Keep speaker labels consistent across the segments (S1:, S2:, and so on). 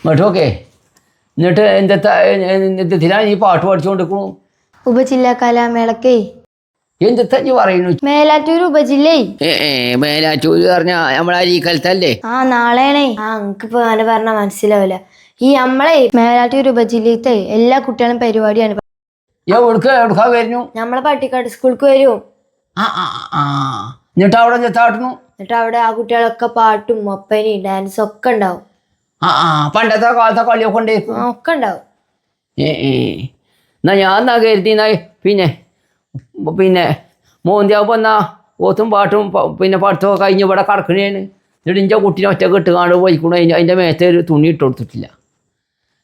S1: ഇങ്ങോട്ട് ഓക്കെ എന്നിട്ട് എന്റെ എന്തെത്തിനാ നീ പാട്ട് പഠിച്ചുകൊണ്ടിരിക്കണു
S2: ഉപജില്ലാ കലാമേളക്കേ
S1: എന്തെത്താ നീ പറയുന്നു?
S2: മേലാറ്റൂർ ഉപജില്ലേ?
S1: മേലാറ്റൂര് പറഞ്ഞ നമ്മളെ അരീക്കലത്തല്ലേ
S2: ആ നാളെയാണേ. ആ എനിക്കിപ്പോ അങ്ങനെ പറഞ്ഞ മനസ്സിലാവില്ല. ഈ നമ്മളെ മേലാറ്റൂർ ഉപജില്ലത്തെ എല്ലാ കുട്ടികളും പരിപാടിയാണ്.
S1: എവിടുക്ക എവിടുക്കാ വരുന്നു?
S2: നമ്മളെ പട്ടിക്കാട് സ്കൂൾക്ക് വരും.
S1: ആ ആ ആ എന്നിട്ട് അവിടെ എന്തെത്താട്ടുന്നു
S2: എന്നിട്ട് അവിടെ ആ കുട്ടികളൊക്കെ പാട്ടും ഒപ്പനയും ഡാൻസും ഒക്കെ ഉണ്ടാവും.
S1: ആ ആ പണ്ടത്തെ കാലത്തെ കളിയൊക്കെ ഉണ്ടായിരിക്കും
S2: ആ ഒക്കെ ഉണ്ടാവും.
S1: ഏ ഏ. എന്നാ ഞാൻ എന്നാ കരുതി എന്നാ പിന്നെ പിന്നെ മോന്തിയാവുമ്പോൾ എന്നാ ഓത്തും പാട്ടും പിന്നെ പഠിത്തമൊക്കെ കഴിഞ്ഞ് ഇവിടെ കിടക്കണേന്. എന്നിട്ട് ഇന്റെ കുട്ടീനെ ഒറ്റ കെട്ടുകാണ്ട് പോയിക്കണു. അതിന്റെ അതിന്റെ മേത്തെ ഒരു തുണി ഇട്ട് കൊടുത്തിട്ടില്ല.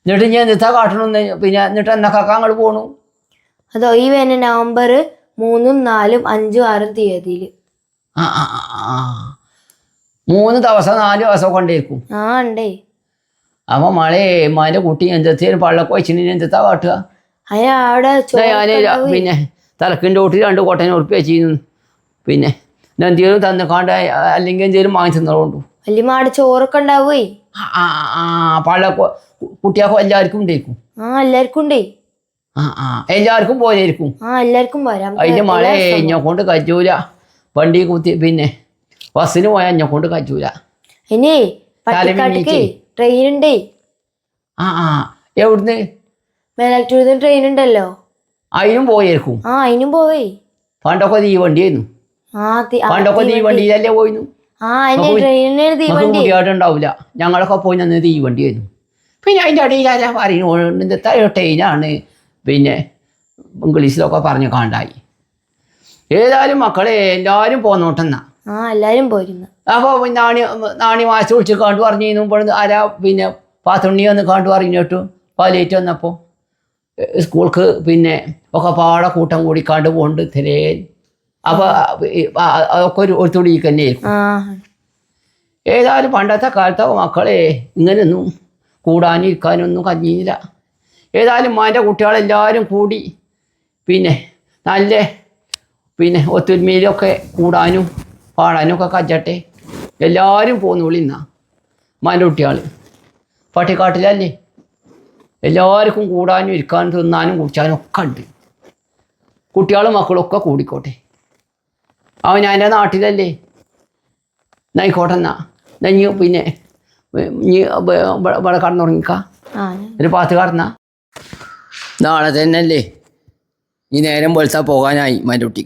S1: എന്നിട്ട് ഞാൻ എന്താ കാട്ടണമെന്ന് പിന്നെ എന്നിട്ട് എന്നൊക്കെ അങ്ങോട്ട് പോണു.
S2: അതോ ഈ വേന നവംബർ മൂന്നും നാലും അഞ്ചും ആറും തീയതിയിൽ
S1: ആ ആ ആ, ആ. മൂന്ന് ദിവസം നാല് ദിവസം കൊണ്ടേക്കും
S2: ആ ഉണ്ടേ.
S1: അപ്പോൾ മഴേ മാന്റെ കുട്ടി എന്തെത്തേലും പള്ളൊക്കെ വെച്ചിട്ട് എന്തെത്താ കാട്ടുക?
S2: അതിന് അവിടെ
S1: ഞാൻ പിന്നെ തലക്കിന്റെ കൂട്ടി രണ്ട് കോട്ടനെ ഉറപ്പി വെച്ചിരുന്നു. പിന്നെ എന്തെങ്കിലും തന്നു കാണ്ട അല്ലെങ്കിൽ എന്തെങ്കിലും വാങ്ങി തന്നതുകൊണ്ടു
S2: വലിയ മാട് ചോറൊക്കെ ഉണ്ടാവേ?
S1: ആ ആ പള്ള കുട്ടിയാക്കും എല്ലാവർക്കും ഉണ്ടായിരിക്കും
S2: ആ എല്ലാവർക്കും ഉണ്ടേ?
S1: ആ ആ എല്ലാവർക്കും പോലെയിരിക്കും
S2: ആ എല്ലാവർക്കും വരാം.
S1: അതിന്റെ മഴ എന്നെ കൊണ്ട് കജൂല. വണ്ടി കുത്തി പിന്നെ ബസ്സിന് പോയാൽ എന്നെ കൊണ്ട് കജൂല.
S2: ഇനി
S1: തലമിന്നീച്ചേ.
S2: ട്രെയിൻ ഉണ്ടേ
S1: ആ ആ. എവിടുന്ന്?
S2: മേലാറ്റൂരിൽ നിന്ന് ട്രെയിൻ ഉണ്ടല്ലോ
S1: അതിനും പോയേക്കും.
S2: ആ അതിനും പോവേ.
S1: പണ്ടൊക്കെ തീവണ്ടിയായിരുന്നു.
S2: ആ
S1: പണ്ടൊക്കെ
S2: തീവണ്ടി.
S1: തീവണ്ടിയിലല്ലേ പോയിരുന്നു കുട്ടിയായിട്ടുണ്ടാവില്ല ഞങ്ങളൊക്കെ പോയി നിന്ന് തീവണ്ടിയായിരുന്നു. പിന്നെ അതിന്റെ ഇടയിൽ ആരാ പറയുന്നു? ട്രെയിനാണ്. പിന്നെ ഇംഗ്ലീഷിലൊക്കെ പറഞ്ഞ് കാണ്ടായി. ഏതായാലും മക്കളെ എല്ലാവരും പോന്നോട്ടെന്നാ.
S2: ആ എല്ലാരും പോയിരുന്നു.
S1: അപ്പോൾ നാണി നാണി വാശി വിളിച്ച് കണ്ടു പറഞ്ഞു ഇപ്പോൾ ആരാ പിന്നെ പാത്തുണ്ണി വന്ന് കണ്ടു പറഞ്ഞു കേട്ടു. പാലേറ്റ് വന്നപ്പോൾ സ്കൂൾക്ക് പിന്നെ ഒക്കെ പാടെ കൂട്ടം കൂടി കണ്ടു പോണ്ട് തിരേ അപ്പോൾ അതൊക്കെ ഒരു ഒരു തുണി
S2: തന്നെ
S1: ഏതായാലും പണ്ടത്തെ കാലത്തെ മക്കളെ ഇങ്ങനെയൊന്നും കൂടാനും ഇരിക്കാനൊന്നും കഴിഞ്ഞില്ല ഏതായാലും മാന്റെ കുട്ടികളെല്ലാവരും കൂടി പിന്നെ നല്ല പിന്നെ ഒത്തൊരുമയിലൊക്കെ കൂടാനും പാടാനും കച്ചട്ടെ കജ്ജട്ടെ എല്ലാവരും പോന്നുള്ളി എന്നാ മാന്റെ കുട്ടികൾ പട്ടിക്കാട്ടിലല്ലേ? എല്ലാവർക്കും കൂടാനും ഇരിക്കാനും തിന്നാനും കുടിച്ചാനും ഒക്കെ ഉണ്ട്. കുട്ടികളും മക്കളൊക്കെ കൂടിക്കോട്ടെ. അവൻ എന്റെ നാട്ടിലല്ലേ? നായിക്കോട്ടെ എന്നാ. നഞ്ഞ് പിന്നെ ഇനി ഇവിടെ കടന്നുറങ്ങിക്കാ.
S2: ആ.
S1: ഒരു പാത്ത് കടന്ന നാളെ തന്നെ അല്ലേ ഈ നേരം വെളുത്താൽ പോകാനായി മരുട്ടി